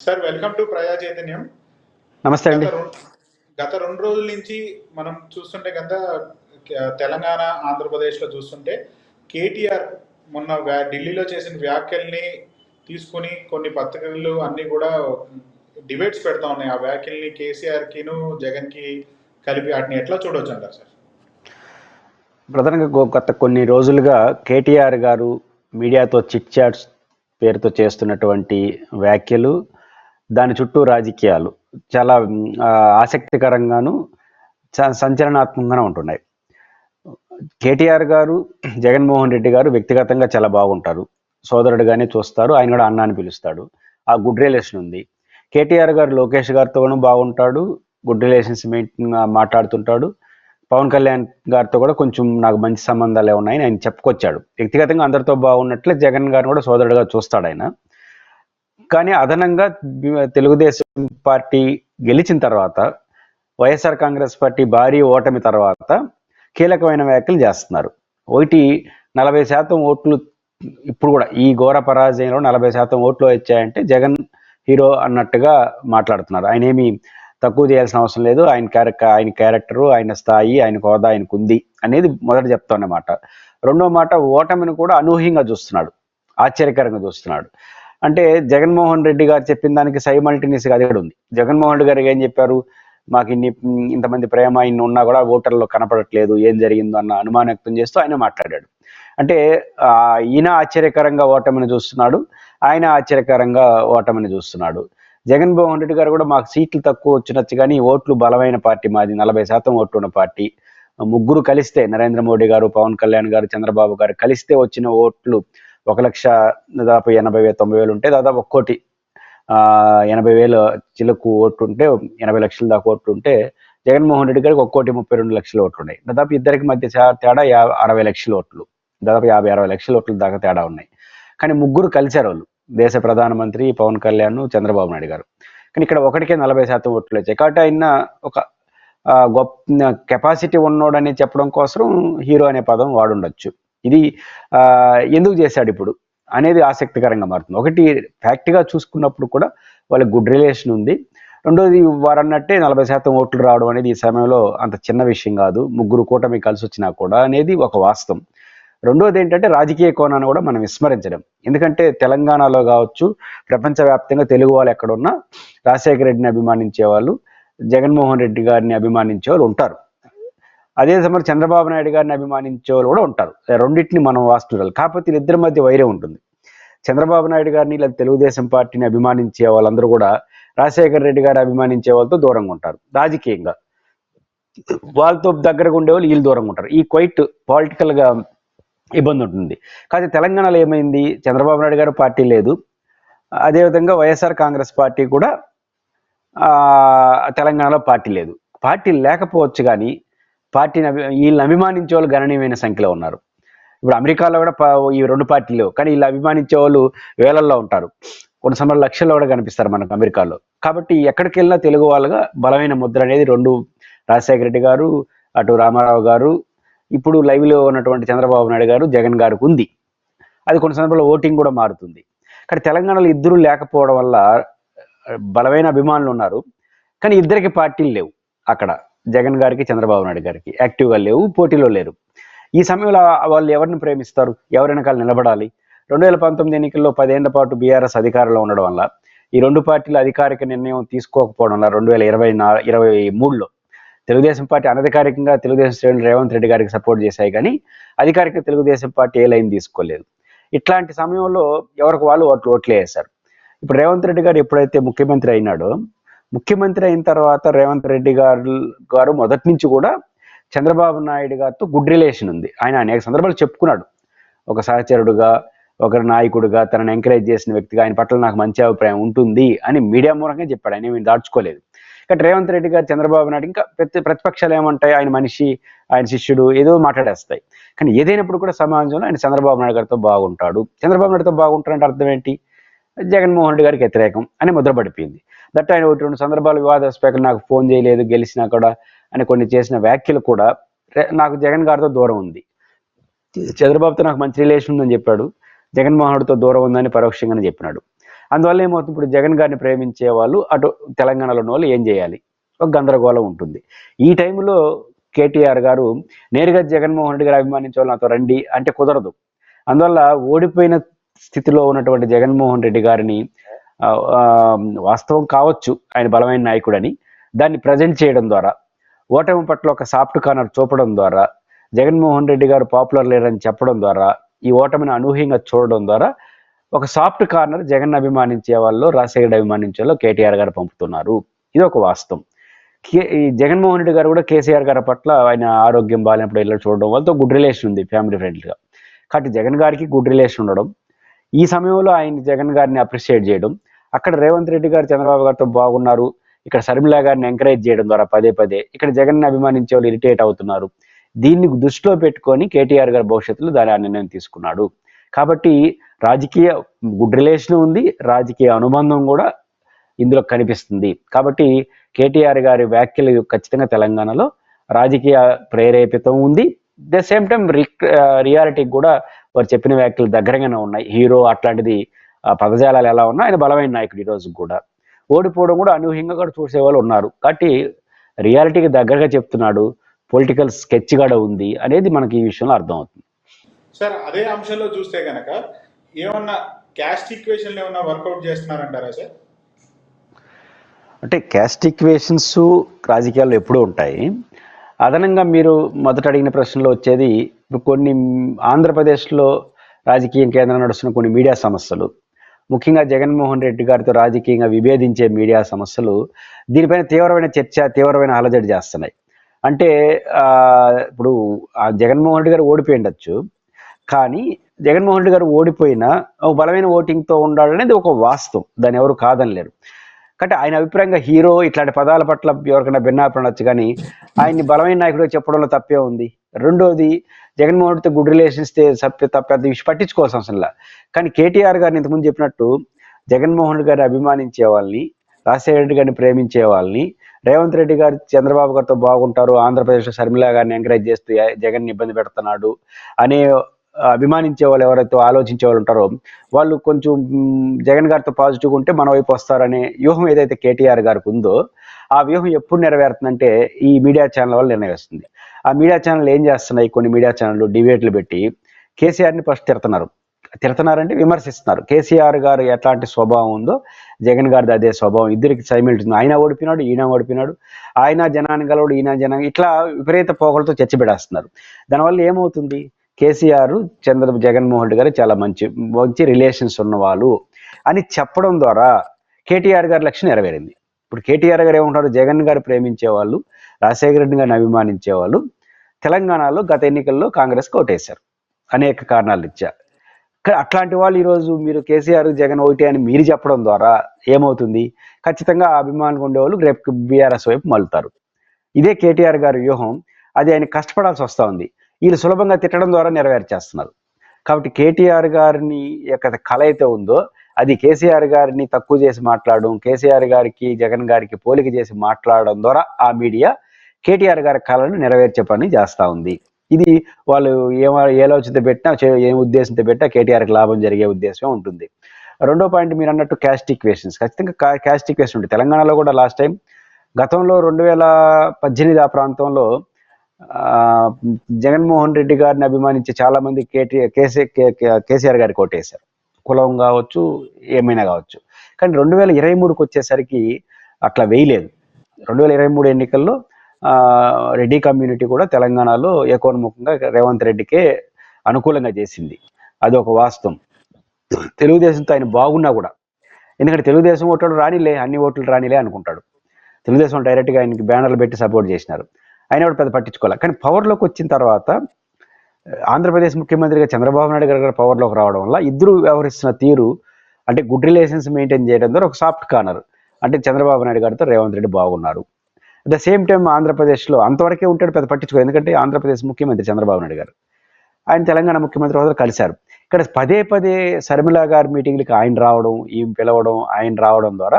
Sir welcome to ప్రజా చైతన్యం నమస్తే అండి. గత రెండు- గత రోజుల నుంచి మనం చూస్తుంటే కనుక తెలంగాణ ఆంధ్రప్రదేశ్లో చూస్తుంటే కేటీఆర్ మొన్న ఢిల్లీలో చేసిన వ్యాఖ్యల్ని తీసుకుని కొన్ని పత్రికలు అన్ని కూడా డిబేట్స్ పెడతా ఉన్నాయి. ఆ వ్యాఖ్యల్ని కేసీఆర్కిను జగన్కి కలిపి వాటిని ఎట్లా చూడొచ్చు అంటారు సార్? ప్రధానంగా గత కొన్ని రోజులుగా కేటీఆర్ గారు మీడియాతో చిట్ చాట్స్ పేరుతో చేస్తున్నటువంటి వ్యాఖ్యలు దాని చుట్టూ రాజకీయాలు చాలా ఆసక్తికరంగాను చ- ఉంటున్నాయి. కేటీఆర్ గారు జగన్మోహన్ రెడ్డి గారు వ్యక్తిగతంగా చాలా బాగుంటారు. సోదరుడుగానే చూస్తారు ఆయన కూడా అన్న అని పిలుస్తాడు. ఆ గుడ్ రిలేషన్ ఉంది. కేటీఆర్ గారు లోకేష్ గారితో కూడా బాగుంటాడు గుడ్ రిలేషన్స్ మాట్లాడుతుంటాడు. పవన్ కళ్యాణ్ గారితో కూడా కొంచెం నాకు మంచి సంబంధాలే ఉన్నాయని ఆయన చెప్పుకొచ్చాడు. వ్యక్తిగతంగా అందరితో బాగున్నట్లే జగన్ గారిని కూడా సోదరుడుగా చూస్తాడు ఆయన. కానీ అదనంగా తెలుగుదేశం పార్టీ గెలిచిన తర్వాత వైఎస్ఆర్ కాంగ్రెస్ పార్టీ భారీ ఓటమి తర్వాత కీలకమైన వ్యాఖ్యలు చేస్తున్నారు. ఒకటి నలభై శాతం ఓట్లు ఇప్పుడు కూడా ఈ ఘోర పరాజయంలో నలభై శాతం ఓట్లు వచ్చాయంటే జగన్ హీరో అన్నట్టుగా మాట్లాడుతున్నారు. ఆయన ఏమి తక్కువ చేయాల్సిన అవసరం లేదు. ఆయన క్యారెక్టర్ ఆయన క్యారెక్టరు ఆయన స్థాయి ఆయన హోదా ఆయనకు ఉంది అనేది మొదట చెప్తాన్నమాట రెండో మాట ఓటమిని కూడా అనూహ్యంగా చూస్తున్నాడు. ఆశ్చర్యకరంగా చూస్తున్నాడు. అంటే జగన్మోహన్ రెడ్డి గారు చెప్పిన దానికి సైమల్టేనియస్గా అది కూడా ఉంది. జగన్మోహన్ రెడ్డి గారు ఏం చెప్పారు? మాకు ఇన్ని ఇంతమంది ప్రేమ ఇన్ని ఉన్నా కూడా ఓటర్లో కనపడట్లేదు ఏం జరిగిందో అన్న అనుమానం వ్యక్తం చేస్తూ ఆయన మాట్లాడాడు. అంటే ఈయన ఆశ్చర్యకరంగా ఓటమిని చూస్తున్నాడు ఆయన ఆశ్చర్యకరంగా ఓటమిని చూస్తున్నాడు. జగన్మోహన్ రెడ్డి గారు కూడా మాకు సీట్లు తక్కువ వచ్చినచ్చు కానీ ఓట్లు బలమైన పార్టీ మాది నలభై శాతం ఓట్లు ఉన్న పార్టీ. ముగ్గురు కలిస్తే నరేంద్ర మోడీ గారు పవన్ కళ్యాణ్ గారు చంద్రబాబు గారు కలిస్తే వచ్చిన ఓట్లు ఒక లక్ష దాదాపు ఎనభై వేలు తొంభై వేలు ఉంటే దాదాపు ఒక కోటి. ఎనభై వేలు చిలుకు ఓట్లు ఉంటే ఎనభై లక్షల దాకా ఓట్లు ఉంటే జగన్మోహన్ రెడ్డి గారికి ఒక కోటి ముప్పై రెండు లక్షల ఓట్లు ఉన్నాయి. దాదాపు ఇద్దరికి మధ్య తేడా అరవై లక్షల ఓట్లు. దాదాపు యాభై అరవై లక్షల ఓట్ల దాకా తేడా ఉన్నాయి. కానీ ముగ్గురు కలిశారు వాళ్ళు. దేశ ప్రధానమంత్రి పవన్ కళ్యాణ్ చంద్రబాబు నాయుడు గారు. కానీ ఇక్కడ ఒకటికే నలభై శాతం ఓట్లు వచ్చాయి. కాబట్టి ఆయన ఒక గొప్ప కెపాసిటీ ఉన్నోడని చెప్పడం కోసం హీరో అనే పదం వాడుండొచ్చు. ఇది ఎందుకు చేశాడు ఇప్పుడు? అనేది ఆసక్తికరంగా మారుతుంది. ఒకటి ఫ్యాక్ట్గా చూసుకున్నప్పుడు కూడా వాళ్ళకి గుడ్ రిలేషన్ ఉంది. రెండోది వారు అన్నట్టే నలభై శాతం ఓట్లు రావడం అనేది ఈ సమయంలో అంత చిన్న విషయం కాదు. ముగ్గురు కూటమి కలిసి వచ్చినా కూడా అనేది ఒక వాస్తవం. రెండోది ఏంటంటే రాజకీయ కోణాన్ని కూడా మనం విస్మరించడం. ఎందుకంటే తెలంగాణలో కావచ్చు ప్రపంచవ్యాప్తంగా తెలుగు వాళ్ళు ఎక్కడున్నా రాజశేఖర రెడ్డిని అభిమానించే వాళ్ళు జగన్మోహన్ రెడ్డి గారిని అభిమానించే వాళ్ళు ఉంటారు. అదే సమయంలో చంద్రబాబు నాయుడు గారిని అభిమానించే వాళ్ళు కూడా ఉంటారు. రెండింటిని మనం వాస్తుండాలి కాకపోతే వీళ్ళిద్దరి మధ్య వైరే ఉంటుంది. చంద్రబాబు నాయుడు గారిని లేదా తెలుగుదేశం పార్టీని అభిమానించే వాళ్ళందరూ కూడా రాజశేఖర రెడ్డి గారు అభిమానించే వాళ్ళతో దూరంగా ఉంటారు. రాజకీయంగా. వాళ్ళతో దగ్గరగా ఉండేవాళ్ళు వీళ్ళు దూరంగా ఉంటారు. ఈ క్వైట్ పాలిటికల్గా ఇబ్బంది ఉంటుంది. కానీ తెలంగాణలో ఏమైంది? చంద్రబాబు నాయుడు గారు పార్టీ లేదు. అదేవిధంగా వైఎస్ఆర్ కాంగ్రెస్ పార్టీ కూడా తెలంగాణలో పార్టీ లేదు. పార్టీ లేకపోవచ్చు కానీ పార్టీని వీళ్ళని అభిమానించే వాళ్ళు గణనీయమైన సంఖ్యలో ఉన్నారు. ఇప్పుడు అమెరికాలో కూడా పా- ఈ రెండు పార్టీలు కానీ వీళ్ళు అభిమానించే వాళ్ళు వేలల్లో ఉంటారు. కొన్ని సమయంలో లక్షల్లో కూడా కనిపిస్తారు మనకు అమెరికాలో. కాబట్టి ఎక్కడికి వెళ్ళినా తెలుగు వాళ్ళుగా బలమైన ముద్ర అనేది రెండు రాజశేఖర రెడ్డి గారు అటు రామారావు గారు ఇప్పుడు లైవ్లో ఉన్నటువంటి చంద్రబాబు నాయుడు గారు జగన్ గారికి ఉంది. అది కొన్ని సందర్భాల్లో ఓటింగ్ కూడా మారుతుంది. కానీ తెలంగాణలో ఇద్దరు లేకపోవడం వల్ల బలమైన అభిమానులు ఉన్నారు. కానీ ఇద్దరికి పార్టీలు లేవు అక్కడ. జగన్ గారికి చంద్రబాబు నాయుడు గారికి. యాక్టివ్గా లేవు పోటీలో లేరు. ఈ సమయంలో వాళ్ళు ఎవరిని ప్రేమిస్తారు? ఎవరి వెనకాల నిలబడాలి? రెండు వేల పంతొమ్మిది ఎన్నికల్లో పదేళ్ళ పాటు బీఆర్ఎస్ అధికారంలో ఉండడం వల్ల ఈ రెండు పార్టీలు అధికారిక నిర్ణయం తీసుకోకపోవడం వల్ల రెండు వేల ఇరవై నా ఇరవై మూడులో తెలుగుదేశం పార్టీ అనధికారికంగా తెలుగుదేశం శ్రేణులు రేవంత్ రెడ్డి గారికి సపోర్ట్ చేశాయి కానీ అధికారిక తెలుగుదేశం పార్టీ ఏ లైన్ తీసుకోలేదు. ఇట్లాంటి సమయంలో ఎవరికి వాళ్ళు ఓట్లు ఓట్లు వేశారు. ఇప్పుడు రేవంత్ రెడ్డి గారు ఎప్పుడైతే ముఖ్యమంత్రి అయినాడో ముఖ్యమంత్రి అయిన తర్వాత రేవంత్ రెడ్డి గారు గారు మొదటి నుంచి కూడా చంద్రబాబు నాయుడు గారితో గుడ్ రిలేషన్ ఉంది. ఆయన అనేక సందర్భాలు చెప్పుకున్నాడు. ఒక సహచరుడుగా ఒక నాయకుడిగా తనను ఎంకరేజ్ చేసిన వ్యక్తిగా ఆయన పట్ల నాకు మంచి అభిప్రాయం ఉంటుంది అని మీడియా మూలంగా చెప్పాడు. ఆయన ఏమి దాచుకోలేదు. కానీ రేవంత్ రెడ్డి గారు చంద్రబాబు నాయుడు ఇంకా ప్రతి ప్రతిపక్షాలు ఏమంటాయి? ఆయన మనిషి ఆయన శిష్యుడు ఏదో మాట్లాడేస్తాయి. కానీ ఏదైనప్పుడు కూడా సమాజంలో ఆయన చంద్రబాబు నాయుడు గారితో బాగుంటాడు. చంద్రబాబు నాయుడుతో బాగుంటాడంటే అర్థం ఏంటి? జగన్మోహన్ రెడ్డి గారికి వ్యతిరేకం అని ముద్రపడిపోయింది దట్ ఆయన ఒకటి రెండు సందర్భాలు వివాదాస్పదం నాకు ఫోన్ చేయలేదు గెలిచినా కూడా అని కొన్ని చేసిన వ్యాఖ్యలు కూడా నాకు జగన్ గారితో దూరం ఉంది. చంద్రబాబుతో నాకు మంచి రిలేషన్ ఉందని చెప్పాడు జగన్మోహన్ రెడ్డితో దూరం ఉందని పరోక్షంగానే చెప్పినాడు. అందువల్ల ఏమవుతుంది? ఇప్పుడు జగన్ గారిని ప్రేమించే వాళ్ళు అటు తెలంగాణలో ఉన్న వాళ్ళు ఏం చేయాలి? ఒక గందరగోళం ఉంటుంది. ఈ టైంలో కేటీఆర్ గారు నేరుగా జగన్మోహన్ రెడ్డి గారు అభిమానించే వాళ్ళు నాతో రండి అంటే కుదరదు. అందువల్ల ఓడిపోయిన స్థితిలో ఉన్నటువంటి జగన్మోహన్ రెడ్డి గారిని వాస్తవం కావచ్చు ఆయన బలమైన నాయకుడని దాన్ని ప్రజెంట్ చేయడం ద్వారా ఓటమి పట్ల ఒక సాఫ్ట్ కార్నర్ చూపడం ద్వారా జగన్మోహన్ రెడ్డి గారు పాపులర్ లేరని చెప్పడం ద్వారా ఈ ఓటమిని అనూహ్యంగా చూడడం ద్వారా ఒక సాఫ్ట్ కార్నర్ జగన్ అభిమానించే వాళ్ళు రాజశేఖర్ అభిమానించే వాళ్ళు కేటీఆర్ గారు పంపుతున్నారు. ఇది ఒక వాస్తవం. కే- ఈ జగన్మోహన్ రెడ్డి గారు కూడా కేసీఆర్ గారి పట్ల ఆయన ఆరోగ్యం బాగాలేనప్పుడు వెళ్ళి చూడడం వాళ్ళతో గుడ్ రిలేషన్ ఉంది ఫ్యామిలీ ఫ్రెండ్లీగా కాబట్టి జగన్ గారికి గుడ్ రిలేషన్ ఉండడం ఈ సమయంలో ఆయన జగన్ గారిని అప్రిషియేట్ చేయడం అక్కడ రేవంత్ రెడ్డి గారు చంద్రబాబు గారితో బాగున్నారు. ఇక్కడ శర్మిల గారిని ఎంకరేజ్ చేయడం ద్వారా పదే పదే ఇక్కడ జగన్ అభిమానించే వాళ్ళు ఇరిటేట్ అవుతున్నారు. దీన్ని దృష్టిలో పెట్టుకొని కేటీఆర్ గారి భవిష్యత్తులో దాని ఆ నిర్ణయం తీసుకున్నాడు. కాబట్టి రాజకీయ గుడ్ రిలేషన్ ఉంది రాజకీయ అనుబంధం కూడా ఇందులో కనిపిస్తుంది. కాబట్టి కేటీఆర్ గారి వ్యాఖ్యలు ఖచ్చితంగా తెలంగాణలో రాజకీయ ప్రేరేపితం ఉంది. ద సేమ్ టైం రియాలిటీకి కూడా వారు చెప్పిన వ్యాఖ్యలు దగ్గరగానే ఉన్నాయి. హీరో అట్లాంటిది ఆ పదజాలాలు ఎలా ఉన్నా ఆయన బలమైన నాయకుడు ఈ రోజు కూడా. ఓడిపోవడం కూడా అనూహ్యంగా కూడా చూసేవాళ్ళు ఉన్నారు. కాబట్టి రియాలిటీకి దగ్గరగా చెప్తున్నాడు పొలిటికల్ స్కెచ్ కూడా ఉంది అనేది మనకి ఈ విషయంలో అర్థమవుతుంది. సార్ అదే అంశంలో చూస్తే కనుక ఏమన్నా క్యాస్ట్ ఈక్వేషన్లు ఏమన్నా వర్కౌట్ చేస్తున్నారంటారా సార్? అంటే క్యాస్ట్ ఈక్వేషన్స్ రాజకీయాల్లో ఎప్పుడూ ఉంటాయి. అదనంగా మీరు మొదట అడిగిన ప్రశ్నలో వచ్చేది ఇప్పుడు కొన్ని ఆంధ్రప్రదేశ్లో రాజకీయ కేంద్రం నడుస్తున్న కొన్ని మీడియా సమస్యలు. ముఖ్యంగా జగన్మోహన్ రెడ్డి గారితో రాజకీయంగా విభేదించే మీడియా సమస్యలు దీనిపైన తీవ్రమైన చర్చ తీవ్రమైన అలజడి చేస్తున్నాయి. అంటే ఇప్పుడు ఆ జగన్మోహన్ రెడ్డి గారు ఓడిపోయి ఉండొచ్చు. కానీ జగన్మోహన్ రెడ్డి గారు ఓడిపోయినా ఒక బలమైన ఓటింగ్తో ఉండాలనేది ఒక వాస్తవం. దాన్ని ఎవరు కాదనలేరు. కాబట్టి ఆయన అభిప్రాయంగా హీరో ఇట్లాంటి పదాల పట్ల ఎవరికైనా భిన్నాపడచ్చు కానీ ఆయన్ని బలమైన నాయకుడిగా చెప్పడంలో తప్పే ఉంది. రెండోది జగన్మోహన్తో గుడ్ రిలేషన్స్ తప్ప తప్ప విషయం పట్టించుకోవాల్సిన అవసరం లేదు. కానీ కేటీఆర్ గారిని ఇంతకుముందు చెప్పినట్టు జగన్మోహన్ రెడ్డి గారిని అభిమానించే వాళ్ళని రాజశేఖర రెడ్డి గారిని ప్రేమించే వాళ్ళని రేవంత్ రెడ్డి గారు చంద్రబాబు గారితో బాగుంటారు ఆంధ్రప్రదేశ్లో షర్మిల గారిని ఎంకరేజ్ చేస్తూ "ఏ- జగన్ ఇబ్బంది పెడుతున్నాడు అనే అభిమానించే వాళ్ళు ఎవరైతే ఆలోచించే వాళ్ళు ఉంటారో వాళ్ళు కొంచెం జగన్ గారితో పాజిటివ్గా ఉంటే మన వైపు వస్తారనే వ్యూహం ఏదైతే కేటీఆర్ గారికి ఉందో ఆ వ్యూహం ఎప్పుడు నెరవేరుతుందంటే ఈ మీడియా ఛానల్ వల్ల నెరవేరుస్తుంది ఆ మీడియా ఛానల్ ఏం చేస్తున్నాయి? కొన్ని మీడియా ఛానళ్ళు డిబేట్లు పెట్టి కేసీఆర్ని ఫస్ట్ తిడుతున్నారు. తిడుతున్నారంటే విమర్శిస్తున్నారు. కేసీఆర్ గారు ఎట్లాంటి స్వభావం ఉందో జగన్ గారిది అదే స్వభావం. ఇద్దరికి సైమిల్టుంది ఆయన ఓడిపోయినాడు ఈయన ఓడిపోయినాడు. ఆయన జనాన్ని గలవాడు ఈయన జనం ఇట్లా విపరీత పోకలతో చర్చ పెడేస్తున్నారు దానివల్ల ఏమవుతుంది? కేసీఆర్ చంద్ర జగన్మోహన్ రెడ్డి గారు చాలా మంచి మంచి రిలేషన్స్ ఉన్నవాళ్ళు అని చెప్పడం ద్వారా కేటీఆర్ గారి లక్ష్యం నెరవేరింది. ఇప్పుడు కేటీఆర్ గారు ఏమంటారు జగన్ గారు ప్రేమించే వాళ్ళు రాజశేఖర రెడ్డి గారిని అభిమానించే వాళ్ళు తెలంగాణలో గత ఎన్నికల్లో కాంగ్రెస్ ఓటేశారు అనేక కారణాలు ఇచ్చా. అట్లాంటి వాళ్ళు ఈరోజు మీరు కేసీఆర్ జగన్ ఒకటి అని మీరు చెప్పడం ద్వారా ఏమవుతుంది? ఖచ్చితంగా అభిమానులు ఉండేవాళ్ళు రేపు బీఆర్ఎస్ వైపు మలుతారు. ఇదే కేటీఆర్ గారి వ్యూహం. అది ఆయన కష్టపడాల్సి వస్తూ ఉంది. వీళ్ళు సులభంగా తిట్టడం ద్వారా నెరవేర్చేస్తున్నారు కాబట్టి కేటీఆర్ గారిని యొక్క కళ అయితే ఉందో అది కేసీఆర్ గారిని తక్కువ చేసి మాట్లాడడం కేసీఆర్ గారికి జగన్ గారికి పోలిక చేసి మాట్లాడడం ద్వారా ఆ మీడియా కేటీఆర్ గారి కళను నెరవేర్చే పని చేస్తూ ఉంది. ఇది వాళ్ళు ఏమ ఏ ఆలోచనతో పెట్టినా ఏ ఉద్దేశంతో పెట్టినా కేటీఆర్కి లాభం జరిగే ఉద్దేశమే ఉంటుంది. రెండో పాయింట్ మీరు అన్నట్టు క్యాస్ట్ ఈక్వేషన్స్. ఖచ్చితంగా క్యాస్ట్ ఈక్వేషన్ ఉంటుంది. తెలంగాణలో కూడా లాస్ట్ టైం గతంలో రెండు వేల పద్దెనిమిది ఆ ప్రాంతంలో జగన్మోహన్ రెడ్డి గారిని అభిమానించే చాలా మంది కేటీ కేసీ కే- కేసీఆర్ గారికి ఓటేశారు కులం కావచ్చు ఏమైనా కావచ్చు. కానీ రెండు వేల ఇరవై మూడుకి వచ్చేసరికి అట్లా వేయలేదు. రెండు వేల ఇరవై మూడు ఎన్నికల్లో రెడ్డి కమ్యూనిటీ కూడా తెలంగాణలో ఏకోన్ముఖంగా రేవంత్ రెడ్డికే అనుకూలంగా చేసింది. అది ఒక వాస్తవం. తెలుగుదేశంతో ఆయన బాగున్నా కూడా. ఎందుకంటే తెలుగుదేశం ఓట్లు రానిలే అన్ని ఓట్లు రానిలే అనుకుంటాడు. తెలుగుదేశం డైరెక్ట్గా ఆయనకి బ్యానర్లు పెట్టి సపోర్ట్ చేసినారు. ఆయన కూడా పెద్ద పట్టించుకోవాలి కానీ పవర్లోకి వచ్చిన తర్వాత ఆంధ్రప్రదేశ్ ముఖ్యమంత్రిగా చంద్రబాబు నాయుడు గారు పవర్లోకి రావడం వల్ల ఇద్దరు వ్యవహరిస్తున్న తీరు అంటే గుడ్ రిలేషన్స్ మెయింటైన్ చేయడం ద్వారా ఒక సాఫ్ట్ కార్నర్. అంటే చంద్రబాబు నాయుడు గారితో రేవంత్ రెడ్డి బాగున్నారు. అట్ ద సేమ్ టైం ఆంధ్రప్రదేశ్లో అంతవరకే ఉంటాడు పెద్ద పట్టించుకో ఎందుకంటే ఆంధ్రప్రదేశ్ ముఖ్యమంత్రి చంద్రబాబు నాయుడు గారు. ఆయన తెలంగాణ ముఖ్యమంత్రి హోదాలో కలిశారు. ఇక్కడ పదే పదే శర్మిల గారి మీటింగ్లకి ఆయన రావడం ఈమె పిలవడం ఆయన రావడం ద్వారా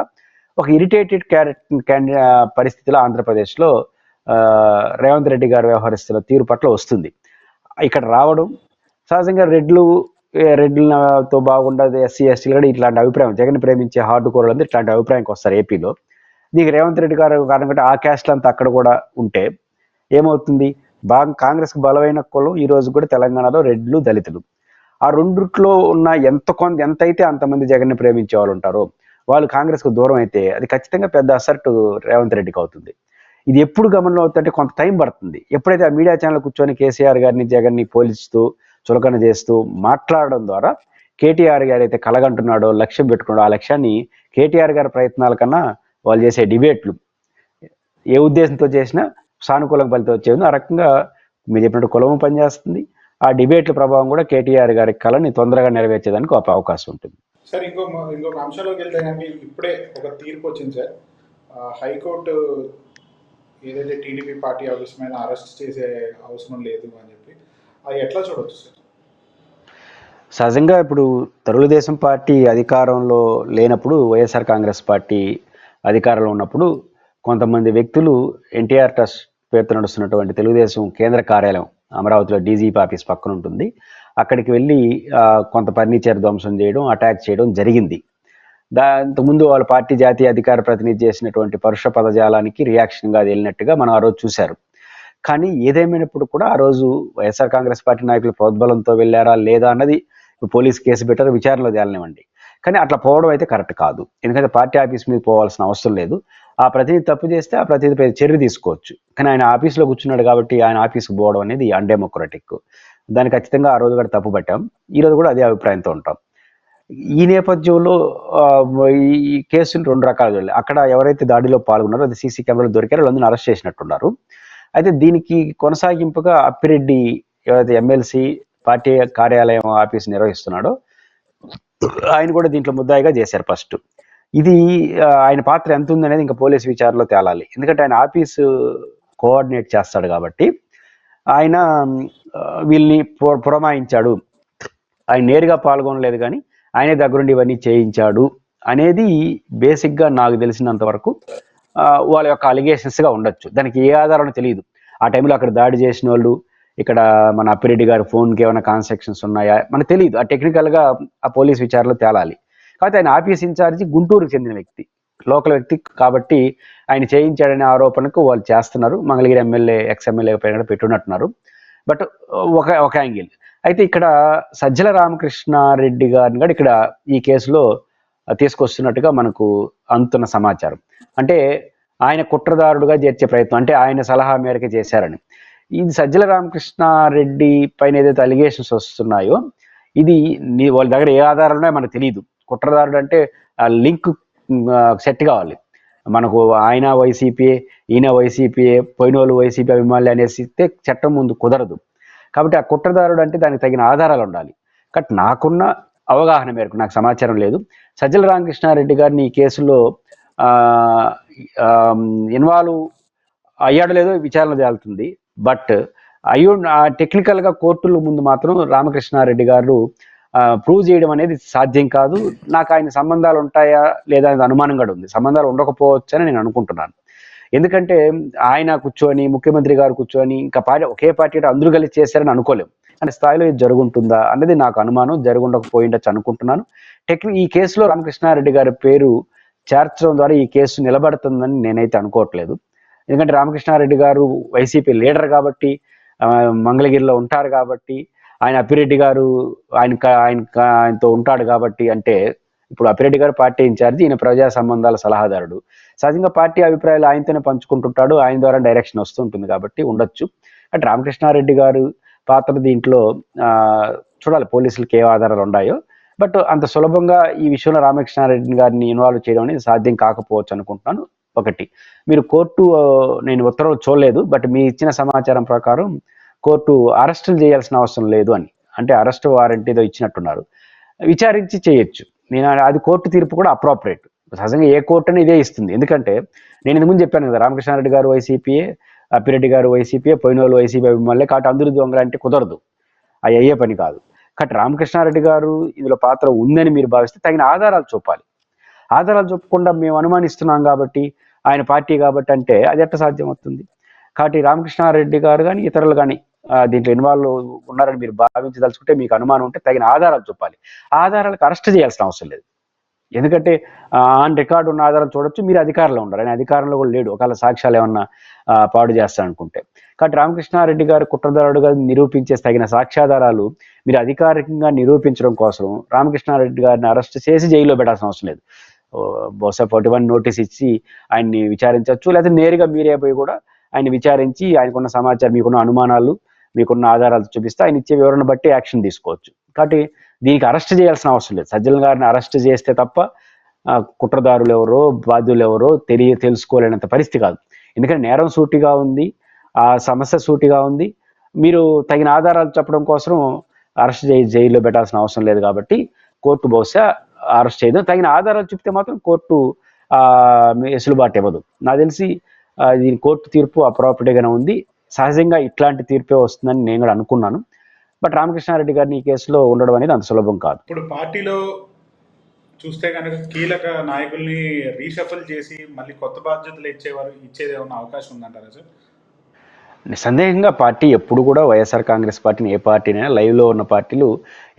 ఒక ఇరిటేటెడ్ క్యాండి పరిస్థితిలో ఆంధ్రప్రదేశ్లో రేవంత్ రెడ్డి గారు వ్యవహరిస్తున్న తీరు పట్ల వస్తుంది. ఇక్కడ రావడం సహజంగా రెడ్లు రెడ్లతో బాగుండదు ఎస్సీ ఎస్టీలు కూడా ఇట్లాంటి అభిప్రాయం. జగన్ ప్రేమించే హార్డ్ కోరలు ఇట్లాంటి అభిప్రాయంకి వస్తారు ఏపీలో. దీనికి రేవంత్ రెడ్డి గారు కారణం ఆ క్యాస్ట్లు అంతా అక్కడ కూడా ఉంటే ఏమవుతుంది? బాగా కాంగ్రెస్కి బలమైన కులం ఈ రోజు కూడా తెలంగాణలో రెడ్లు దళితులు. ఆ రెండిట్లో ఉన్న ఎంత కొంత ఎంత అయితే అంతమంది జగన్ని ప్రేమించే వాళ్ళు ఉంటారో వాళ్ళు కాంగ్రెస్కు దూరం అయితే అది ఖచ్చితంగా పెద్ద అసర్టు రేవంత్ రెడ్డికి అవుతుంది. ఇది ఎప్పుడు గమనంలో అవుతుందంటే కొంత టైం పడుతుంది. ఎప్పుడైతే ఆ మీడియా ఛానల్ కూర్చొని కేసీఆర్ గారిని జగన్ని పోలిస్తూ చులకన చేస్తూ మాట్లాడడం ద్వారా కేటీఆర్ గారు అయితే కలగంటున్నాడో లక్ష్యం పెట్టుకున్నాడో ఆ లక్ష్యాన్ని కేటీఆర్ గారి ప్రయత్నాల కన్నా వాళ్ళు చేసే డిబేట్లు ఏ ఉద్దేశంతో చేసినా సానుకూల ఫలితం వచ్చేది ఆ రకంగా మీరు చెప్పినట్టు కులము పనిచేస్తుంది. ఆ డిబేట్ల ప్రభావం కూడా కేటీఆర్ గారి కళని తొందరగా నెరవేర్చేదానికి ఒక అవకాశం ఉంటుంది. సార్ ఇంకో ఇంకొక అంశంలోకి వెళ్తే ఇప్పుడే ఒక తీర్పు వచ్చింది సార్. హైకోర్టు ఏదైతే టీడీపీ పార్టీ ఆఫీస్ మీద అరెస్ట్ చేసే అవసరం లేదు అని చెప్పి. అది ఎట్లా చూడవచ్చు సార్? సహజంగా ఇప్పుడు తెలుగుదేశం పార్టీ అధికారంలో లేనప్పుడు వైఎస్ఆర్ కాంగ్రెస్ పార్టీ అధికారంలో ఉన్నప్పుడు కొంతమంది వ్యక్తులు ఎన్టీఆర్ ట్రస్ట్ పేరుతో నడుస్తున్నటువంటి తెలుగుదేశం కేంద్ర కార్యాలయం అమరావతిలో డీజీపీ ఆఫీస్ పక్కన ఉంటుంది. అక్కడికి వెళ్ళి కొంత ఫర్నిచర్ ధ్వంసం చేయడం అటాక్ చేయడం జరిగింది. దా ఇంతకుముందు వాళ్ళ పార్టీ జాతీయ అధికార ప్రతినిధి చేసినటువంటి పరుష పదజాలానికి రియాక్షన్గా అది వెళ్ళినట్టుగా మనం ఆ రోజు చూశారు. కానీ ఏదేమైనప్పుడు కూడా ఆ రోజు వైఎస్ఆర్ కాంగ్రెస్ పార్టీ నాయకులు ప్రోద్బలంతో వెళ్ళారా లేదా అన్నది పోలీస్ కేసు పెట్టారు విచారణలో తేలనివ్వండి. కానీ అట్లా పోవడం అయితే కరెక్ట్ కాదు. ఎందుకంటే పార్టీ ఆఫీస్ మీద పోవాల్సిన అవసరం లేదు. ఆ ప్రతినిధి తప్పు చేస్తే ఆ ప్రతినిధిపై చర్య తీసుకోవచ్చు. కానీ ఆయన ఆఫీస్లో కూర్చున్నాడు కాబట్టి ఆయన ఆఫీస్కి పోవడం అనేది అన్డెమోక్రటిక్ దాన్ని ఖచ్చితంగా ఆ రోజు కూడా తప్పు పట్టాం ఈ రోజు కూడా అదే అభిప్రాయంతో ఉంటాం. ఈ నేపథ్యంలో ఈ కేసులు రెండు రకాలు చూడాలి. అక్కడ ఎవరైతే దాడిలో పాల్గొన్నారో అది సీసీ కెమెరాలు దొరికారో వాళ్ళందరినీ అరెస్ట్ చేసినట్టున్నారు. అయితే దీనికి కొనసాగింపుగా అప్పిరెడ్డి ఎవరైతే ఎమ్మెల్సీ పార్టీ కార్యాలయం ఆఫీస్ నిర్వహిస్తున్నాడో ఆయన కూడా దీంట్లో ముద్దాయిగా చేశారు ఫస్ట్. ఇది ఆయన పాత్ర ఎంత ఉందనేది ఇంకా పోలీస్ విచారణలో తేలాలి. ఎందుకంటే ఆయన ఆఫీసు కోఆర్డినేట్ చేస్తాడు కాబట్టి ఆయన వీళ్ళని పురమాయించాడు. ఆయన నేరుగా పాల్గొనలేదు కానీ ఆయనే దగ్గరుండి ఇవన్నీ చేయించాడు అనేది బేసిక్గా నాకు తెలిసినంత వరకు వాళ్ళ యొక్క అలిగేషన్స్గా ఉండొచ్చు. దానికి ఏ ఆధారం తెలియదు ఆ టైంలో అక్కడ దాడి చేసిన వాళ్ళు ఇక్కడ మన అప్పిరెడ్డి గారి ఫోన్కి ఏమైనా కాన్సెక్షన్స్ ఉన్నాయా మనకు తెలియదు ఆ టెక్నికల్గా ఆ పోలీస్ విచారణలో తేలాలి. కాకపోతే ఆయన ఆఫీస్ ఇన్ఛార్జి గుంటూరుకు చెందిన వ్యక్తి లోకల్ వ్యక్తి. కాబట్టి ఆయన చేయించాడనే ఆరోపణకు వాళ్ళు చేస్తున్నారు. మంగళగిరి ఎమ్మెల్యే ఎక్స్ ఎమ్మెల్యే పైన పెట్టున్నట్టున్నారు. బట్ ఒక ఒక యాంగిల్. అయితే ఇక్కడ సజ్జల రామకృష్ణారెడ్డి గారిని కూడా ఇక్కడ ఈ కేసులో తీసుకొస్తున్నట్టుగా మనకు అందుతున్న సమాచారం. అంటే ఆయన కుట్రదారుడుగా చేర్చే ప్రయత్నం అంటే ఆయన సలహా మేరకు చేశారని. ఇది సజ్జల రామకృష్ణారెడ్డి పైన ఏదైతే అలిగేషన్స్ వస్తున్నాయో ఇది నీ వాళ్ళ దగ్గర ఏ ఆధారాలు ఉన్నాయో మనకు తెలియదు కుట్రదారుడు అంటే ఆ లింక్ సెట్ కావాలి. మనకు ఆయన వైసీపీ ఈయన వైసీపీఏ పోయినోళ్ళు వైసీపీ అభిమానులు అనేసి చట్టం ముందు కుదరదు. కాబట్టి ఆ కుట్రదారుడు అంటే దానికి తగిన ఆధారాలు ఉండాలి. కాబట్టి నాకున్న అవగాహన మేరకు నాకు సమాచారం లేదు. సజ్జల రామకృష్ణారెడ్డి గారిని ఈ కేసులో ఇన్వాల్వ్ అయ్యాడో లేదో విచారణ తేలుతుంది బట్ అయ్యో టెక్నికల్గా కోర్టుల ముందు మాత్రం రామకృష్ణారెడ్డి గారు ప్రూవ్ చేయడం అనేది సాధ్యం కాదు. నాకు ఆయన సంబంధాలు ఉంటాయా లేదా అనేది అనుమానం కూడా ఉంది. సంబంధాలు ఉండకపోవచ్చు అని నేను అనుకుంటున్నాను. ఎందుకంటే ఆయన కూర్చొని ముఖ్యమంత్రి గారు కూర్చొని ఇంకా పార్టీ ఒకే పార్టీ అందరూ కలిసి చేశారని అనుకోలేము అనే స్థాయిలో ఇది జరుగుంటుందా అనేది నాకు అనుమానం జరుగుండకపోయిండొచ్చు అనుకుంటున్నాను. టెక్ని ఈ కేసులో రామకృష్ణారెడ్డి గారి పేరు చేర్చడం ద్వారా ఈ కేసు నిలబడుతుందని నేనైతే అనుకోవట్లేదు. ఎందుకంటే రామకృష్ణారెడ్డి గారు వైసీపీ లీడర్ కాబట్టి మంగళగిరిలో ఉంటారు కాబట్టి ఆయన అప్పిరెడ్డి గారు ఆయన ఆయన ఆయనతో ఉంటాడు కాబట్టి అంటే ఇప్పుడు అప్పిరెడ్డి గారు పార్టీ ఇన్ఛార్జి ఈయన ప్రజా సంబంధాల సలహాదారుడు. సహజంగా పార్టీ అభిప్రాయాలు ఆయనతోనే పంచుకుంటుంటాడు. ఆయన ద్వారా డైరెక్షన్ వస్తుంటుంది కాబట్టి ఉండొచ్చు. అంటే రామకృష్ణారెడ్డి గారు పాత్ర దీంట్లో చూడాలి పోలీసులకి ఏ ఆధారాలు ఉన్నాయో. బట్ అంత సులభంగా ఈ విషయంలో రామకృష్ణారెడ్డి గారిని ఇన్వాల్వ్ చేయడం అనేది సాధ్యం కాకపోవచ్చు అనుకుంటున్నాను. ఒకటి. మీరు కోర్టు నేను ఉత్తర్వులు చూడలేదు బట్ మీ ఇచ్చిన సమాచారం ప్రకారం కోర్టు అరెస్టులు చేయాల్సిన అవసరం లేదు అని. అంటే అరెస్ట్ వారెంట్ ఏదో ఇచ్చినట్టున్నారు. విచారించి చేయొచ్చు. నేను అది కోర్టు తీర్పు కూడా అప్రోప్రియేట్. సహజంగా ఏ కోర్టు అని ఇదే ఇస్తుంది. ఎందుకంటే నేను ఇంతకుముందు చెప్పాను కదా రామకృష్ణారెడ్డి గారు వైసీపీఏ అప్పిరెడ్డి గారు వైసీపీఏ పోయిన వాళ్ళు వైసీపీ అభిమానులే కాబట్టి అందరూ దొంగలు అంటే కుదరదు. అవి అయ్యే పని కాదు. కాబట్టి రామకృష్ణారెడ్డి గారు ఇందులో పాత్ర ఉందని మీరు భావిస్తే తగిన ఆధారాలు చూపాలి. ఆధారాలు చూపకుండా మేము అనుమానిస్తున్నాం కాబట్టి ఆయన పార్టీ కాబట్టి అంటే అది ఎట్ట సాధ్యం అవుతుంది కాబట్టి రామకృష్ణారెడ్డి గారు కానీ ఇతరులు కానీ దీంట్లో ఇన్వాల్వ్ ఉన్నారని మీరు భావించదలుచుకుంటే మీకు అనుమానం ఉంటే తగిన ఆధారాలు చూపాలి. ఆధారాలకు అరెస్ట్ చేయాల్సిన అవసరం లేదు. ఎందుకంటే ఆన్ రికార్డు ఉన్న ఆధారాలు చూడొచ్చు మీరు అధికారంలో ఉండరు ఆయన అధికారంలో కూడా లేడు. ఒకవేళ సాక్ష్యాలు ఏమన్నా పాడు చేస్తారనుకుంటే. కాబట్టి రామకృష్ణారెడ్డి గారు కుట్రదారుడుగా నిరూపించే తగిన సాక్ష్యాధారాలు మీరు అధికారికంగా నిరూపించడం కోసం రామకృష్ణారెడ్డి గారిని అరెస్ట్ చేసి జైల్లో పెట్టాల్సిన అవసరం లేదు. బహుశా ఫార్టీ వన్ నోటీస్ ఇచ్చి ఆయన్ని విచారించవచ్చు లేదా నేరుగా మీరే పోయి కూడా ఆయన విచారించి ఆయనకున్న సమాచారం మీకున్న అనుమానాలు మీకున్న ఆధారాలు చూపిస్తే ఆయన ఇచ్చే వివరణ బట్టి యాక్షన్ తీసుకోవచ్చు. కాబట్టి దీనికి అరెస్ట్ చేయాల్సిన అవసరం లేదు. సజ్జల గారిని అరెస్ట్ చేస్తే తప్ప కుట్రదారులు ఎవరో బాధ్యులు ఎవరో తెలియ తెలుసుకోలేనంత పరిస్థితి కాదు. ఎందుకంటే నేరం సూటిగా ఉంది ఆ సమస్య సూటిగా ఉంది. మీరు తగిన ఆధారాలు చెప్పడం కోసం అరెస్ట్ చేయి జైల్లో పెట్టాల్సిన అవసరం లేదు కాబట్టి కోర్టు బహుశా అరెస్ట్ చేయదు. తగిన ఆధారాలు చెప్తే మాత్రం కోర్టు వెసులుబాటు ఇవ్వదు. నాకు తెలిసి దీని కోర్టు తీర్పు అప్రాపర్టీగానే ఉంది. సహజంగా ఇట్లాంటి తీర్పే వస్తుందని నేను కూడా అనుకున్నాను. బట్ రామకృష్ణారెడ్డి గారిని ఈ కేసులో ఉండడం అనేది అంత సులభం కాదు. ఇప్పుడు పార్టీలో చూస్తే కనుక కీలక నాయకుల్ని రీషఫల్ చేసి మళ్ళీ కొత్త బాధ్యతలు ఇచ్చేవారు ఇచ్చేది ఏమన్నా అవకాశం ఉందంటారా సార్? నిస్సందేహంగా పార్టీ ఎప్పుడు కూడా వైఎస్ఆర్ కాంగ్రెస్ పార్టీని ఏ పార్టీనైనా లైవ్లో ఉన్న పార్టీలు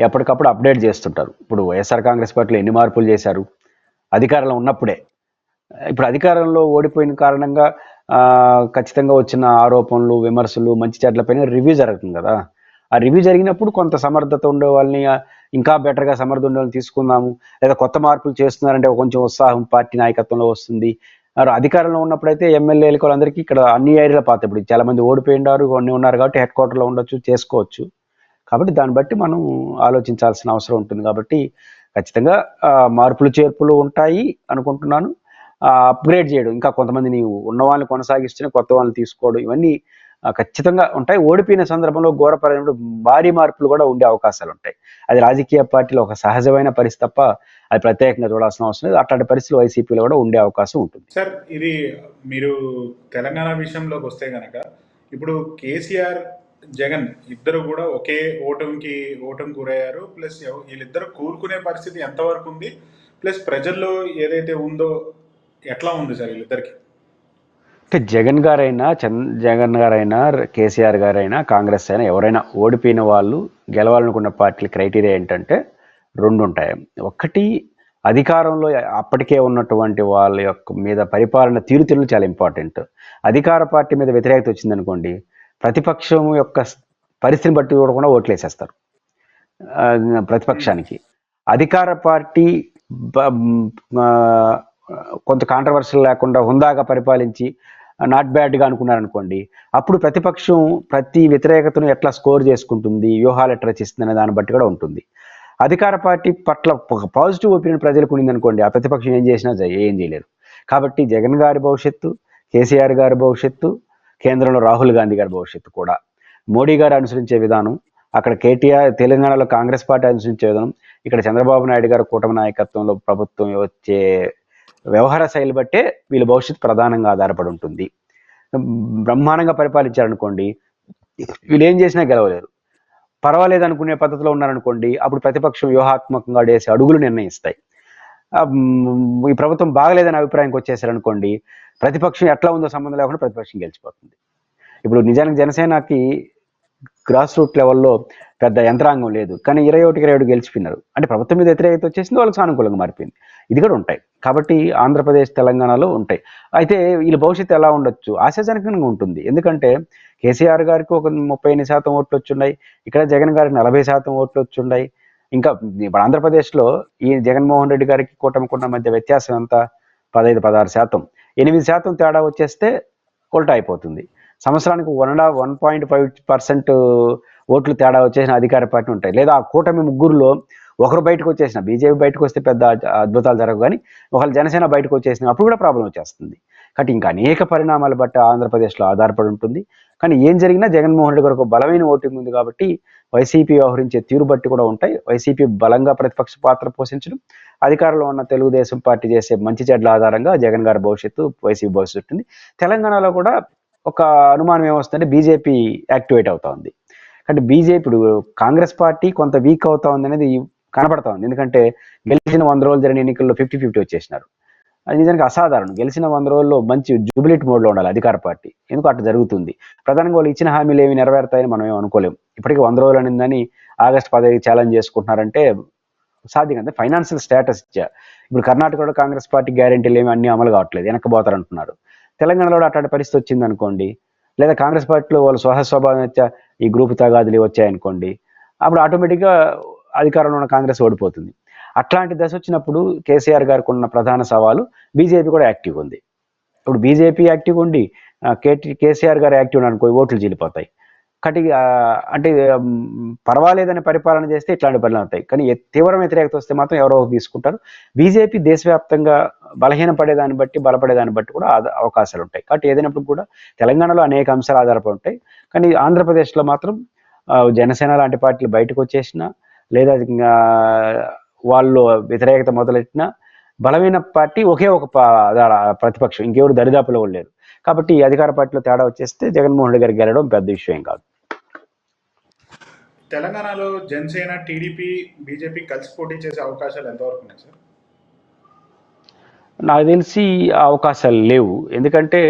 ఎప్పటికప్పుడు అప్డేట్ చేస్తుంటారు. ఇప్పుడు వైఎస్ఆర్ కాంగ్రెస్ పార్టీలో ఎన్ని మార్పులు చేశారు? అధికారంలో ఉన్నప్పుడే. ఇప్పుడు అధికారంలో ఓడిపోయిన కారణంగా ఖచ్చితంగా వచ్చిన ఆరోపణలు విమర్శలు మంచి చెడ్లపైన రివ్యూ జరుగుతుంది కదా. ఆ రివ్యూ జరిగినప్పుడు కొంత సమర్థత ఉండే వాళ్ళని ఇంకా బెటర్గా సమర్థ ఉండే వాళ్ళని తీసుకుందాము. లేదా కొత్త మార్పులు చేస్తున్నారంటే కొంచెం ఉత్సాహం పార్టీ నాయకత్వంలో వస్తుంది. మరి అధికారంలో ఉన్నప్పుడైతే ఎమ్మెల్యేలు వాళ్ళందరికీ ఇక్కడ అన్ని ఏరియాల పాత. ఇప్పుడు చాలా మంది ఓడిపోయినారు కొన్ని ఉన్నారు కాబట్టి హెడ్ క్వార్టర్లో ఉండొచ్చు చేసుకోవచ్చు. కాబట్టి దాన్ని బట్టి మనం ఆలోచించాల్సిన అవసరం ఉంటుంది కాబట్టి ఖచ్చితంగా మార్పులు చేర్పులు ఉంటాయి అనుకుంటున్నాను. అప్గ్రేడ్ చేయడం ఇంకా కొంతమంది నీవు ఉన్న వాళ్ళని కొనసాగిస్తూనే కొత్త వాళ్ళని తీసుకోవడం ఇవన్నీ ఖచ్చితంగా ఉంటాయి. ఓడిపోయిన సందర్భంలో ఘోరపడినప్పుడు భారీ మార్పులు కూడా ఉండే అవకాశాలు ఉంటాయి. అది రాజకీయ పార్టీలో ఒక సహజమైన పరిస్థితి తప్ప అది ప్రత్యేకంగా చూడాల్సిన అవసరం లేదు. అట్లాంటి పరిస్థితులు వైసీపీలో కూడా ఉండే అవకాశం ఉంటుంది. సార్ ఇది మీరు తెలంగాణ విషయంలోకి వస్తే కనుక ఇప్పుడు కేసీఆర్ జగన్ ఇద్దరు కూడా ఒకే ఓటమికి ఓటమి గురయ్యారు. ప్లస్ వీళ్ళిద్దరు కూరుకునే పరిస్థితి ఎంతవరకు ఉంది? ప్లస్ ప్రజల్లో ఏదైతే ఉందో ఎట్లా ఉంది సార్ వీళ్ళిద్దరికి? అంటే జగన్ గారైనా చంద్ జగన్ గారైనా కేసీఆర్ గారైనా కాంగ్రెస్ అయినా ఎవరైనా ఓడిపోయిన వాళ్ళు గెలవాలనుకున్న పార్టీల క్రైటీరియా ఏంటంటే రెండు ఉంటాయి ఒకటి అధికారంలో అప్పటికే ఉన్నటువంటి వాళ్ళ యొక్క మీద పరిపాలన తీరుతీరులు చాలా ఇంపార్టెంట్. అధికార పార్టీ మీద వ్యతిరేకత వచ్చిందనుకోండి ప్రతిపక్షం యొక్క పరిస్థితిని బట్టి చూడకుండా ఓట్లు వేసేస్తారు ప్రతిపక్షానికి. అధికార పార్టీ కొంత కాంట్రవర్షియల్ లేకుండా హుందాగా పరిపాలించి నాట్ బ్యాడ్గా అనుకున్నారనుకోండి అప్పుడు ప్రతిపక్షం ప్రతి వ్యతిరేకతను ఎట్లా స్కోర్ చేసుకుంటుంది వ్యూహాలు ఎట్లా చేస్తుందనే దాన్ని బట్టి కూడా ఉంటుంది. అధికార పార్టీ పట్ల ఒక పాజిటివ్ ఒపీనియన్ ప్రజలకు ఉండిందనుకోండి ఆ ప్రతిపక్షం ఏం చేసినా ఏం చేయలేరు. కాబట్టి జగన్ గారి భవిష్యత్తు కేసీఆర్ గారి భవిష్యత్తు కేంద్రంలో రాహుల్ గాంధీ గారి భవిష్యత్తు కూడా. మోడీ గారు అనుసరించే విధానం అక్కడ కేటీఆర్ తెలంగాణలో కాంగ్రెస్ పార్టీ అనుసరించే విధానం ఇక్కడ చంద్రబాబు నాయుడు గారు కూటమి నాయకత్వంలో ప్రభుత్వం వచ్చే వ్యవహార శైలి బట్టే వీళ్ళ భవిష్యత్తు ప్రధానంగా ఆధారపడి ఉంటుంది. బ్రహ్మాండంగా పరిపాలించారనుకోండి వీళ్ళు ఏం చేసినా గెలవలేరు. పర్వాలేదు అనుకునే పద్ధతిలో ఉన్నారనుకోండి అప్పుడు ప్రతిపక్షం వ్యూహాత్మకంగా వేసే అడుగులు నిర్ణయిస్తాయి. ఈ ప్రభుత్వం బాగలేదనే అభిప్రాయంకి వచ్చేసారనుకోండి ప్రతిపక్షం ఎట్లా ఉందో సంబంధం లేకుండా ప్రతిపక్షం గెలిచిపోతుంది. ఇప్పుడు నిజానికి జనసేనకి గ్రాస్ రూట్ లెవెల్లో పెద్ద యంత్రాంగం లేదు కానీ ఇరవై ఒకటి ఇరవై ఏడు గెలిచిపోయినారు. అంటే ప్రభుత్వం మీద వ్యతిరేకత వచ్చేసింది వాళ్ళకి సానుకూలంగా మారిపోయింది. ఇది కూడా ఉంటాయి. కాబట్టి ఆంధ్రప్రదేశ్ తెలంగాణలో ఉంటాయి. అయితే వీళ్ళ భవిష్యత్తు ఎలా ఉండొచ్చు? ఆశాజనకంగా ఉంటుంది. ఎందుకంటే కేసీఆర్ గారికి ఒక ముప్పై ఎనిమిది శాతం ఓట్లు వచ్చున్నాయి ఇక్కడ జగన్ గారికి నలభై శాతం ఓట్లు వచ్చున్నాయి ఇంకా ఇప్పుడు ఆంధ్రప్రదేశ్లో ఈ జగన్మోహన్ రెడ్డి గారికి కూటమికున్న మధ్య వ్యత్యాసం ఎంత? పదహైదు పదహారు శాతం. ఎనిమిది శాతం తేడా వచ్చేస్తే కొల్టా అయిపోతుంది. సంవత్సరానికి one and one point five percent ఓట్లు తేడా వచ్చేసిన అధికార పార్టీ ఉంటాయి. లేదా ఆ కూటమి ముగ్గురులో ఒకరు బయటకు వచ్చేసిన బీజేపీ బయటకు వస్తే పెద్ద అద్భుతాలు జరగవు కానీ ఒకళ్ళు జనసేన బయటకు వచ్చేసిన అప్పుడు కూడా ప్రాబ్లం వచ్చేస్తుంది. కాబట్టి ఇంకా అనేక పరిణామాలు బట్టి ఆంధ్రప్రదేశ్లో ఆధారపడి ఉంటుంది. కానీ ఏం జరిగినా జగన్మోహన్ రెడ్డి గారికి ఒక బలమైన ఓటింగ్ ఉంది కాబట్టి వైసీపీ వ్యవహరించే తీరు బట్టి కూడా ఉంటాయి. వైసీపీ బలంగా ప్రతిపక్ష పాత్ర పోషించడం అధికారంలో ఉన్న తెలుగుదేశం పార్టీ చేసే మంచి చెడ్ల ఆధారంగా జగన్ గారి భవిష్యత్తు వైసీపీ భవిష్యత్తు ఉంటుంది. తెలంగాణలో కూడా ఒక అనుమానం ఏమొస్తుందంటే బీజేపీ యాక్టివేట్ అవుతా ఉంది. అంటే బీజేపీ ఇప్పుడు కాంగ్రెస్ పార్టీ కొంత వీక్ అవుతా ఉంది అనేది కనబడతా ఉంది ఎందుకంటే గెలిచిన వంద రోజులు జరిగిన ఎన్నికల్లో ఫిఫ్టీ ఫిఫ్టీ వచ్చేసినారు. అది నిజానికి అసాధారణం. గెలిచిన వంద రోజుల్లో మంచి జూబిలిట్ మోడ్లో ఉండాలి అధికార పార్టీ. ఎందుకు అట్లా జరుగుతుంది? ప్రధానంగా వాళ్ళు ఇచ్చిన హామీలు ఏమి నెరవేరుతాయని మనం ఏం అనుకోలేం. ఇప్పటికీ వంద రోజులు అనిందని ఆగస్టు పదవికి ఛాలెంజ్ చేసుకుంటున్నారంటే సాధ్యం కదా. ఫైనాన్షియల్ స్టేటస్ ఇచ్చా. ఇప్పుడు కర్ణాటకలో కాంగ్రెస్ పార్టీ గ్యారెంటీలు ఏమి అన్ని అమలు కావట్లేదు. వెనక్కిపోతారు అంటున్నారు తెలంగాణలో అట్లాంటి పరిస్థితి వచ్చింది అనుకోండి లేదా కాంగ్రెస్ పార్టీలో వాళ్ళు స్వహ స్వభావం ఈ గ్రూప్ తగాదులు వచ్చాయనుకోండి అప్పుడు ఆటోమేటిక్గా అధికారంలో ఉన్న కాంగ్రెస్ ఓడిపోతుంది. అట్లాంటి దశ వచ్చినప్పుడు కేసీఆర్ గారికి ఉన్న ప్రధాన సవాలు బీజేపీ కూడా యాక్టివ్ ఉంది. ఇప్పుడు బీజేపీ యాక్టివ్ ఉండి కేటీ కేసీఆర్ గారు యాక్టివ్ అనుకో ఓట్లు చీలిపోతాయి. కాబట్టి అంటే పర్వాలేదని పరిపాలన చేస్తే ఇట్లాంటి పనులు అవుతాయి కానీ తీవ్ర వ్యతిరేకత వస్తే మాత్రం ఎవరో తీసుకుంటారు. బీజేపీ దేశవ్యాప్తంగా బలహీన పడేదాన్ని బట్టి బలపడేదాన్ని బట్టి కూడా అవకాశాలు ఉంటాయి. కాబట్టి ఏదైనప్పుడు కూడా తెలంగాణలో అనేక అంశాలు ఆధారపడి ఉంటాయి. కానీ ఆంధ్రప్రదేశ్లో మాత్రం జనసేన లాంటి పార్టీలు బయటకు వచ్చేసినా లేదా వాళ్ళు వ్యతిరేకత మొదలెట్టిన బలమైన పార్టీ ఒకే ఒక ప్రతిపక్షం. ఇంకెవరు దరిదాపులో లేరు. కాబట్టి అధికార పార్టీలో తేడా వచ్చేస్తే జగన్మోహన్ రెడ్డి గారికి గెలవడం పెద్ద విషయం కాదు. తెలంగాణలో జనసేన టీడీపీ బీజేపీ కలిసి పోటీ చేసే అవకాశాలు ఎంతవరకు ఉన్నాయి సార్? నాకు తెలిసి అవకాశాలు లేవు. ఎందుకంటే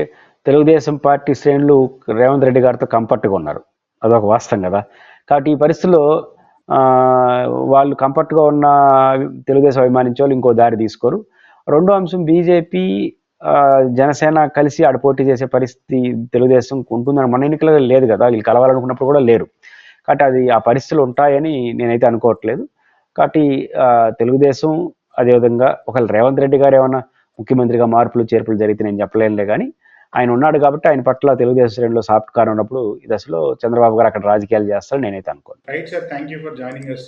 తెలుగుదేశం పార్టీ శ్రేణులు రేవంత్ రెడ్డి గారితో కంఫర్ట్గా ఉన్నారు. అదొక వాస్తవం కదా. కాబట్టి ఈ పరిస్థితిలో వాళ్ళు కంఫర్ట్గా ఉన్న తెలుగుదేశం అభిమానించే వాళ్ళు ఇంకో దారి తీసుకోరు. రెండో అంశం బీజేపీ జనసేన కలిసి ఆడ పోటీ చేసే పరిస్థితి తెలుగుదేశం ఉంటుందని మన ఎన్నికలలో లేదు కదా వీళ్ళు కలవాలనుకున్నప్పుడు కూడా లేరు. కాబట్టి అది ఆ పరిస్థితులు ఉంటాయని నేనైతే అనుకోవట్లేదు. కాబట్టి తెలుగుదేశం అదేవిధంగా ఒకవేళ రేవంత్ రెడ్డి గారు ఏమైనా ముఖ్యమంత్రిగా మార్పులు చేర్పులు జరిగితే నేను చెప్పలేనులే కానీ ఆయన ఉన్నాడు కాబట్టి ఆయన పట్ల తెలుగుదేశం శ్రేణిలో సాఫ్ట్ కార్ ఉన్నప్పుడు ఈ దశలో చంద్రబాబు గారు అక్కడ రాజకీయాలు చేస్తారు నేనైతే అనుకోను. Right sir thank you for joining us